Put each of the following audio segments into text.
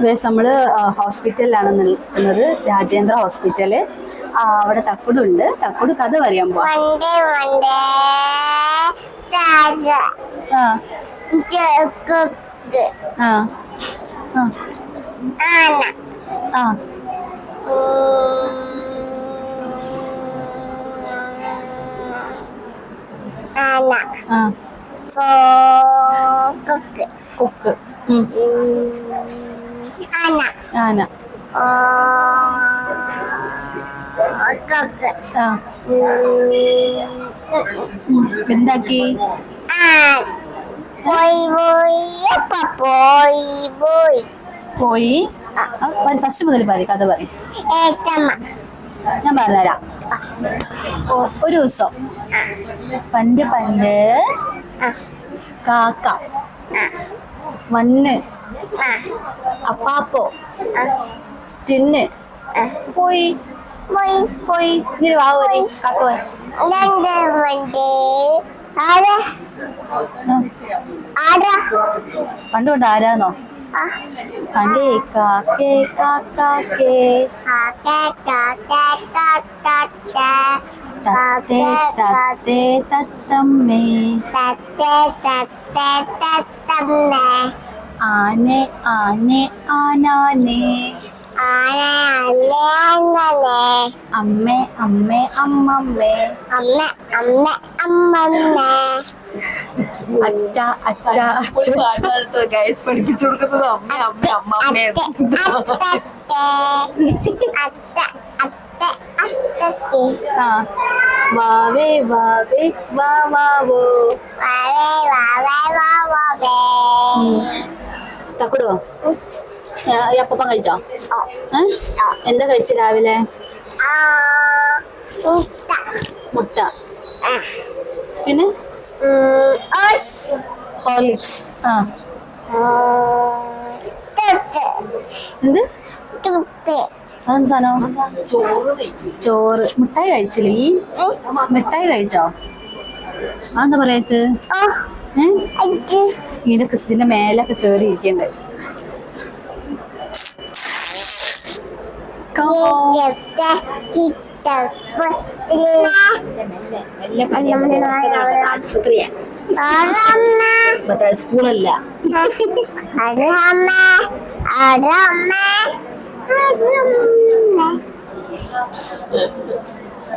Vase നമ്മൾ ഹോസ്പിറ്റലിലാണ് നിൽക്കുന്നത്. രാജേന്ദ്ര ഹോസ്പിറ്റൽ അവിടെ തക്കുടുണ്ട്. തക്കുട് കഥ പറയാൻ പോവാ. ആ. കൊക്ക്. ആന. ആ. എന്താക്കി? പോയി പോയി. അപ്പ പോയി പോയി. പോയി. ഫസ്റ്റ് മുതൽ പറയും കഥ പറയും. ഞാൻ പറഞ്ഞുതരാം. ഒരു ദിവസം. പണ്ട് പണ്ട് കാക്ക ആ. അപ്പാപ്പോ ആ തിന്ന്. പോയി. പോയി. പോയി. ഇങ്ങനെ വാ പോയി. കാക്ക പോയി രണ്ട് വണ്ടി. ആരാ? ആരാ? പണ്ട് കൊണ്ട് ആരാന്നോ? പണ്ടേ കാക്കേ കാക്കാക്കേ. കാക്കേ കാക്കേ കാക്കേ തത്തേ തത്തേ തത്തമ്മേ. തത്തേ തത്തേ തത്തമ്മേ. ആനെ ആനെ ആനാനെ ആന അമ്മേ അണ്ണനെ അമ്മേ അമ്മേ അമ്മമ്മേ അമ്മ അമ്മ അമ്മമ്മേ അച്ഛ അച്ഛ അച്ഛ ഗൈസ് പഠിപ്പിച്ചു കൊടുക്കുന്നത് അമ്മ അമ്മ അമ്മ അമ്മ അത്ത അത്ത അത്ത അത്തത്തി ആ വാവേ വാവേ വാ വാവോ വാവേ വാവേ വാവേ തക്കുടോ അപ്പം കഴിച്ചോ? എന്താ കഴിച്ച രാവിലെ? ആ. മുട്ട. പിന്നെ? ഹോർലിക്സ്. ആ. എന്ത്? അതെന്ത് സാധനം? ചോറ് മിഠായി കഴിച്ചില്ലേ? ഈ മിഠായി കഴിച്ചോ? അതെന്താ പറയത്ത്? ഏ? ഇതിന്റെ ക്രിസ്തിന്റെ മേലൊക്കെ കേറി ഇരിക്കണ്ടേ ഇരത്തെ ചിത്തപ്പ് ഇല്ല അമ്മ മറ്റേ സ്കൂളല്ല അമ്മ.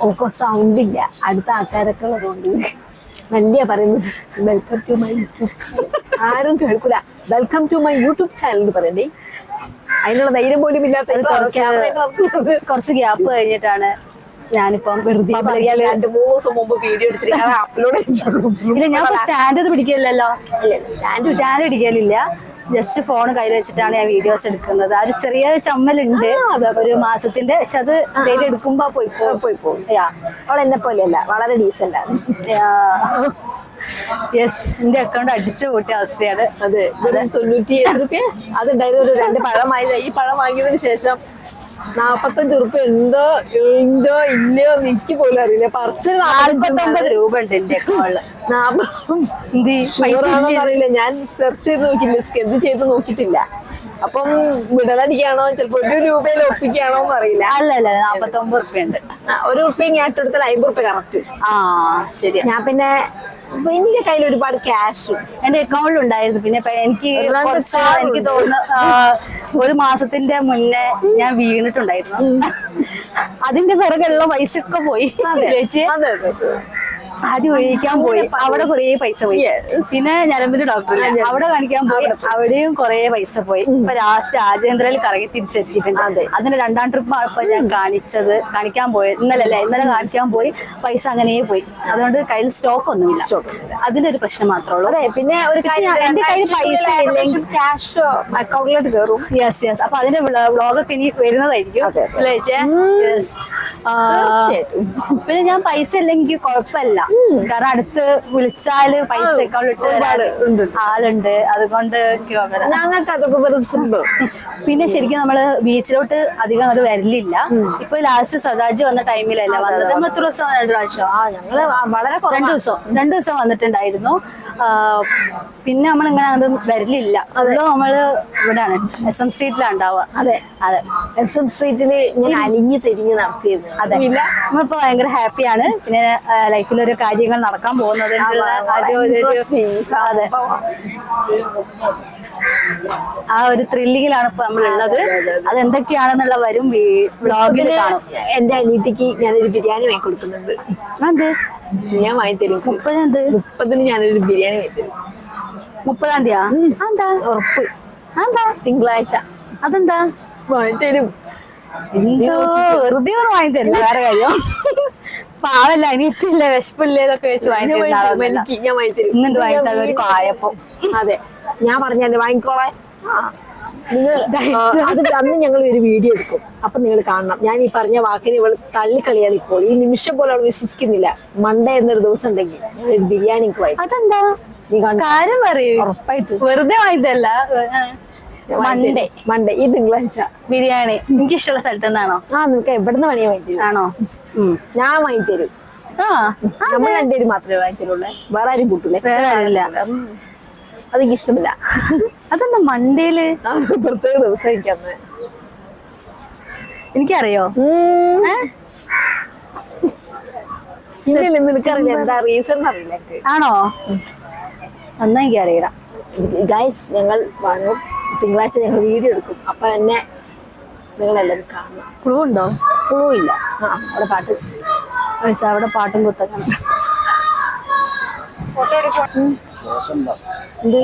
ഓക്കോ സൗണ്ട് ഇല്ല അടുത്ത ആൾക്കാരൊക്കെ ഉള്ളതുകൊണ്ട് വലിയ പറയുന്നത് വെൽക്കം ടു മൈ യൂട്യൂബ് ആരും കേൾക്കൂല. Welcome to my YouTube channel എന്ന് പറയണ്ടേ. അതിനുള്ള ധൈര്യം പോലും ഇല്ലാത്ത കുറച്ച് ഗ്യാപ്പ് കഴിഞ്ഞിട്ടാണ് ഞാനിപ്പം വെറുതെ രണ്ട് മൂന്ന് ദിവസം മുമ്പ് വീഡിയോ എടുത്തിട്ട് അപ്ലോഡ് ചെയ്തിട്ടുള്ളൂ ഇല്ല ഞാൻ സ്റ്റാൻഡ് പിടിക്കില്ലല്ലോ സ്റ്റാൻഡ് സ്റ്റാൻഡ് പിടിക്കലില്ല ജസ്റ്റ് ഫോൺ കയ്യിൽ വെച്ചിട്ടാണ് ഞാൻ വീഡിയോസ് എടുക്കുന്നത്. ആ ഒരു ചെറിയ ചമ്മലുണ്ട്. ഒരു മാസത്തിന്റെ പക്ഷെ അത് ഡെയിലി എടുക്കുമ്പോ പോയി പോയി പോകും. അവൾ എന്നെ പോലെയല്ല വളരെ ഡീസന്റ് ആണ്. യെസ് എന്റെ അക്കൗണ്ട് അടിച്ചു കൂട്ടിയ അവസ്ഥയാണ് അതെ. തൊണ്ണൂറ്റി ഏഴ് റുപ്യ. അതുണ്ടായത് ഒരു രണ്ട് പഴം വാങ്ങിയത്. ഈ പഴം വാങ്ങിയതിന് ശേഷം നാപ്പത്തഞ്ച് റുപ്യ എന്തോ എന്തോ ഇല്ലയോ നിക്ക് എനിക്ക് പോലും അറിയില്ല. പറിച്ച് നാല്പത്തൊമ്പത് രൂപ ഉണ്ട് എന്റെ? അറിയില്ല. ഞാൻ സെർച്ച് ചെയ്ത് നോക്കില്ല എന്ത് ചെയ്ത് നോക്കിയിട്ടില്ല. അപ്പം വിടലടിക്കാണോ? ചിലപ്പോ ഒരു രൂപയിൽ ഒപ്പിക്കാണോ എന്ന് അറിയില്ല അല്ല അല്ല നാപ്പത്തൊമ്പത് റുപ്യ ഉണ്ട് ഒരു റുപ്യ ഞാൻ ഇട്ടെടുത്താൽ അമ്പത് റുപ്യ കറക്റ്റ് ആ ശരി ഞാൻ പിന്നെ എന്റെ കയ്യിൽ ഒരുപാട് ക്യാഷ് എന്റെ അക്കൗണ്ടിൽ ഉണ്ടായിരുന്നു. പിന്നെ എനിക്ക്. എനിക്ക് തോന്നുന്നു ഒരു മാസത്തിന്റെ മുന്നേ ഞാൻ വീണിട്ടുണ്ടായിരുന്നു. അതിന്റെ പിറകെയുള്ള പൈസ ഒക്കെ പോയി ചേച്ചി. ആദ്യം ഒഴിക്കാൻ പോയി. അവിടെ കുറേ പൈസ പോയി. പിന്നെ ഞരമ്പിന്റെ ഡോക്ടർ അവിടെ കാണിക്കാൻ പോയി. അവിടെയും കുറേ പൈസ പോയി. ഇപ്പൊ ലാസ്റ്റ് രാജേന്ദ്രയിൽ കറങ്ങി തിരിച്ചെത്തിയിട്ടുണ്ട്. അതെ. അതിന്റെ രണ്ടാം ട്രിപ്പ് ഇപ്പൊ ഞാൻ കാണിച്ചത്. കാണിക്കാൻ പോയത്. ഇന്നലെ അല്ലേ? ഇന്നലെ കാണിക്കാൻ പോയി. പൈസ അങ്ങനെ പോയി. അതുകൊണ്ട് കയ്യിൽ സ്റ്റോക്ക് ഒന്നുമില്ല. അതിന്റെ ഒരു പ്രശ്നം മാത്രമേ ഉള്ളൂ. അതെ പിന്നെ ഒരു എന്റെ കയ്യിൽ പൈസ ഇല്ലെങ്കിൽ ക്യാഷ് അക്കൗണ്ടിലോട്ട് കയറും യെസ് യെസ് അപ്പൊ അതിന്റെ വ്ളോഗൊക്കെ ഇനി വരുന്നതായിരിക്കും. അല്ലേ. പിന്നെ ഞാൻ പൈസ ഇല്ലെങ്കിൽ കുഴപ്പമില്ല. കാരണം അടുത്ത് വിളിച്ചാൽ പൈസ. ആളുണ്ട്. അതുകൊണ്ട്. ഞങ്ങൾക്ക് അതൊക്കെ പിന്നെ ശരിക്കും നമ്മൾ ബീച്ചിലോട്ട് അധികം അത് വരലില്ല. ഇപ്പൊ ലാസ്റ്റ് സദാജി വന്ന ടൈമിലല്ല വന്നത്? നമ്മൾ എത്ര ദിവസം രണ്ടു പ്രാവശ്യം? ആ ഞങ്ങൾ വളരെ. രണ്ടു ദിവസം. രണ്ടു ദിവസം വന്നിട്ടുണ്ടായിരുന്നു. പിന്നെ നമ്മൾ ഇങ്ങനെ അത് വരലില്ല. അതോ. നമ്മൾ ഇവിടെയാണ്. എസ് എം സ്ട്രീറ്റിലാണ് ഉണ്ടാവുക. അതെ. അതെ. എസ് എം സ്ട്രീറ്റിൽ ഇങ്ങനെ അലിഞ്ഞ് തിരിഞ്ഞ് നടക്കുകയായിരുന്നു അതെ. നമ്മളിപ്പോ ഭയങ്കര ഹാപ്പിയാണ് പിന്നെ ലൈഫിൽ ഒരു കാര്യങ്ങൾ നടക്കാൻ പോകുന്നത് അതെ ആ ഒരു ത്രില്ലിങ്ങിലാണ് ഇപ്പൊ നമ്മളുള്ളത്. അത് എന്തൊക്കെയാണെന്നുള്ള വരും വ്ളോഗിൽ കാണും. എന്റെ അനീതിക്ക് ഞാനൊരു ബിരിയാണി വാങ്ങി കൊടുക്കുന്നുണ്ട്. അതെ ഞാൻ വാങ്ങി തരും. മുപ്പതെന്ത്? മുപ്പതിന് ഞാനൊരു ബിരിയാണി വാങ്ങി തരും. മുപ്പതാം തീയതി എന്താ ഉറപ്പ്. എന്താ തിങ്കളാഴ്ച. അതെന്താ? വാങ്ങി തരും. എന്തോ വെറുതെ ഒന്ന് വാങ്ങി തരില്ല വേറെ കാര്യം. പാവല്ല അനിയത്തില്ല വിശപ്പില്ലേതൊക്കെ വെച്ച് വാങ്ങി ഞാൻ തരുന്ന വാങ്ങി തരും. ആളൊന്നുമല്ല. എനിക്ക് ഞാൻ വാങ്ങി തരും ഇന്നുണ്ട് വാങ്ങി ഒരു കായപ്പം. അതെ. ഞാൻ പറഞ്ഞല്ലേ വാങ്ങിക്കോളെ. നിങ്ങൾ അത് അന്ന് ഞങ്ങൾ ഒരു വീഡിയോ എടുക്കും. അപ്പൊ നിങ്ങൾ കാണണം. ഞാൻ ഈ പറഞ്ഞ വാക്കിന് ഇവൾ തള്ളിക്കളിയാണ് ഇപ്പോൾ ഈ നിമിഷം പോലെ അവൾ വിശ്വസിക്കുന്നില്ല. മണ്ടേ എന്നൊരു ദിവസം ഉണ്ടെങ്കിൽ ബിരിയാണി എനിക്ക് വാങ്ങി അതെന്താ? നീ? കാര്യം പറയൂ. ഉറപ്പായിട്ട്. വെറുതെ വാങ്ങിത്തല്ല മൺഡേ മൺഡേ ഈ തിങ്കളാഴ്ച. ബിരിയാണി. എനിക്ക് ഇഷ്ടമുള്ള സ്ഥലത്ത് നിന്നാണോ ആ നിനക്ക് എവിടുന്ന് പണിയാ വാങ്ങി ആണോ? ഞാൻ വാങ്ങി തരും ആ നമ്മൾ രണ്ടുപേരും മാത്രമേ വാങ്ങിച്ചിട്ടുള്ളൂ. വേറെ ആരും കൂട്ടില്ലേ വേറെ ആരില്ല അതെനിക്ക് ഇഷ്ടമില്ല. അതെന്താ മൺഡേയിൽ പ്രത്യേക ദിവസം എനിക്കന്ന് എനിക്കറിയോ? നിനക്കറിയില്ല. എന്താ റീസൺ അറിയില്ല ആണോ? ഒന്നും എനിക്കറിയില്ല. ഗൈസ് ഞങ്ങൾ വാങ്ങും തിങ്കളാഴ്ച ഞങ്ങൾ വീഡിയോ എടുക്കും. അപ്പൊ എന്നെ നിങ്ങളെല്ലാവരും കാണണം. ക്ലൂ ഉണ്ടോ? ക്ലൂ ഇല്ല. ആ അവിടെ പാട്ട്. അവിടെ പാട്ടും കുത്തൊക്കെ എന്ത്?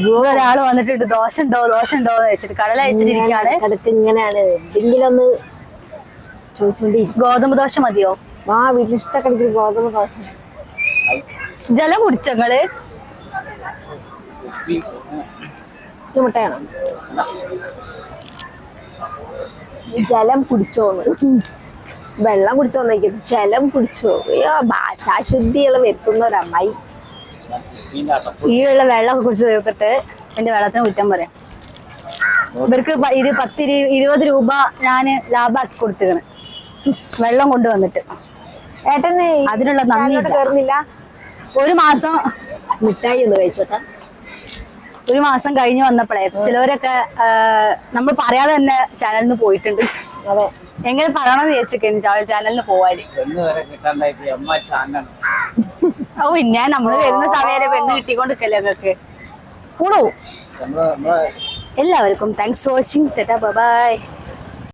ഇവിടെ ഒരാൾ വന്നിട്ടുണ്ട്. ദോശ ഉണ്ടോ ദോശ ഉണ്ടോ എന്ന് വെച്ചിട്ട് കടല അയച്ചിട്ടിരിക്കാണ് അടുത്ത് ഇങ്ങനെയാണ്. എന്തെങ്കിലും ഒന്ന് ചോദിച്ചോണ്ടി. ഗോതമ്പ് ദോശ മതിയോ? ആ വീട്ടിൽ ഇഷ്ടക്കടിക്കുന്ന ഗോതമ്പ് ദോശ. ജലം കുടിച്ചങ്ങൾ ഇത് മുട്ടയാണോ ജലം കുടിച്ചോന്ന് വെള്ളം കുടിച്ചോന്നേക്കും ജലം കുടിച്ചോ. അയ്യോ ഭാഷാശുദ്ധികൾ വരുത്തുന്ന ഒരു അമ്മായി ഈ ഉള്ള വെള്ളം കുടിച്ച് തീർത്തിട്ട് എന്റെ വെള്ളത്തിന് കുറ്റം പറയാം. ഇവർക്ക് ഇത് പത്ത് ഇരുപത് രൂപ ഞാൻ ലാഭാക്കി കൊടുത്തുകണ് വെള്ളം കൊണ്ടുവന്നിട്ട്. ഏട്ടന് അതിനുള്ള നന്ദി ഒരു മാസം മിഠായി ഒന്ന് കഴിച്ചോട്ടെ. ഒരു മാസം കഴിഞ്ഞ് വന്നപ്പോഴേ ചിലവരൊക്കെ നമ്മൾ പറയാതെ തന്നെ ചാനലിൽ നിന്ന് പോയിട്ടുണ്ട്. അതെ. എങ്ങനെ പറയണമെന്ന് വിചാരിച്ചിരിക്കുന്നു ചാനലിന് പോവാന് ഓ ഞാൻ നമ്മൾ വരുന്ന സമയത്ത് പെണ്ണ് കിട്ടിക്കൊണ്ടിരിക്കല്ലേ നമ്മളെ എല്ലാവർക്കും താങ്ക്സ് ഫോർ വാച്ചിങ് ബൈ